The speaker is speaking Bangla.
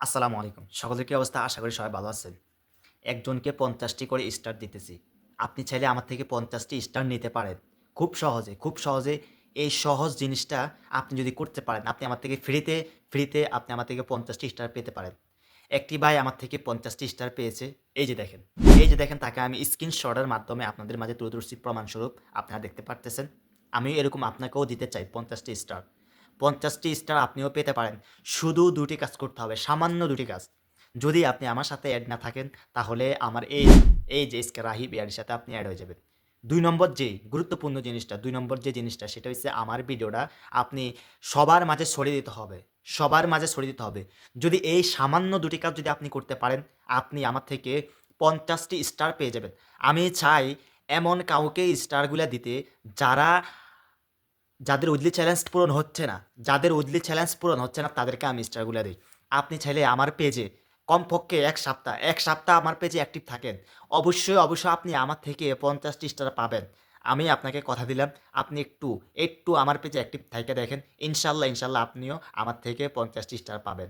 আসসালামু আলাইকুম। সকলের কি অবস্থা? আশা করি সবাই ভালো আছেন। একজনকে পঞ্চাশটি করে স্টার দিতেছি। আপনি চাইলে আমার থেকে পঞ্চাশটি স্টার নিতে পারেন। খুব সহজে খুব সহজে এই সহজ জিনিসটা আপনি যদি করতে পারেন, আপনি আমার থেকে ফ্রিতে ফ্রিতে আপনি আমার থেকে পঞ্চাশটি স্টার পেতে পারেন। একটি ভাই আমার থেকে পঞ্চাশটি স্টার পেয়েছে। এই যে দেখেন, এই যে দেখেন, তাকে আমি স্ক্রিনশটের মাধ্যমে আপনাদের মাঝে ধরছি। প্রমাণস্বরূপ, আপনারা দেখতে পারতেছেন। আমিও এরকম আপনাকেও দিতে চাই পঞ্চাশটি স্টার পঞ্চাশটি স্টার আপনিও পেতে পারেন। শুধু দুটি কাজ করতে হবে, সামান্য দুটি কাজ। যদি আপনি আমার সাথে অ্যাড না থাকেন, তাহলে আমার এই এই যে এসকে রাহিব এর সাথে আপনি অ্যাড হয়ে যাবেন। দুই নম্বর যেই, গুরুত্বপূর্ণ জিনিসটা, দুই নম্বর যে জিনিসটা, সেটা হচ্ছে আমার ভিডিওটা আপনি সবার মাঝে ছড়িয়ে দিতে হবে, সবার মাঝে ছড়িয়ে দিতে হবে। যদি এই সামান্য দুটি কাজ যদি আপনি করতে পারেন, আপনি আমার থেকে পঞ্চাশটি স্টার পেয়ে যাবেন। আমি চাই এমন কাউকে স্টারগুলো দিতে যারা যাদের উইডলি চ্যালেঞ্জ পূরণ হচ্ছে না, যাদের উইডলি চ্যালেঞ্জ পূরণ হচ্ছে না, তাদেরকে আমি স্টারগুলো দিই। আপনি চাইলে আমার পেজে কমপক্ষে এক সপ্তাহ এক সপ্তাহ আমার পেজে অ্যাক্টিভ থাকেন। অবশ্যই অবশ্যই আপনি আমার থেকে পঞ্চাশটি স্টার পাবেন। আমি আপনাকে কথা দিলাম, আপনি একটু একটু আমার পেজে অ্যাক্টিভ থাকে দেখেন। ইনশাল্লাহ ইনশাল্লাহ আপনিও আমার থেকে পঞ্চাশটি স্টার পাবেন।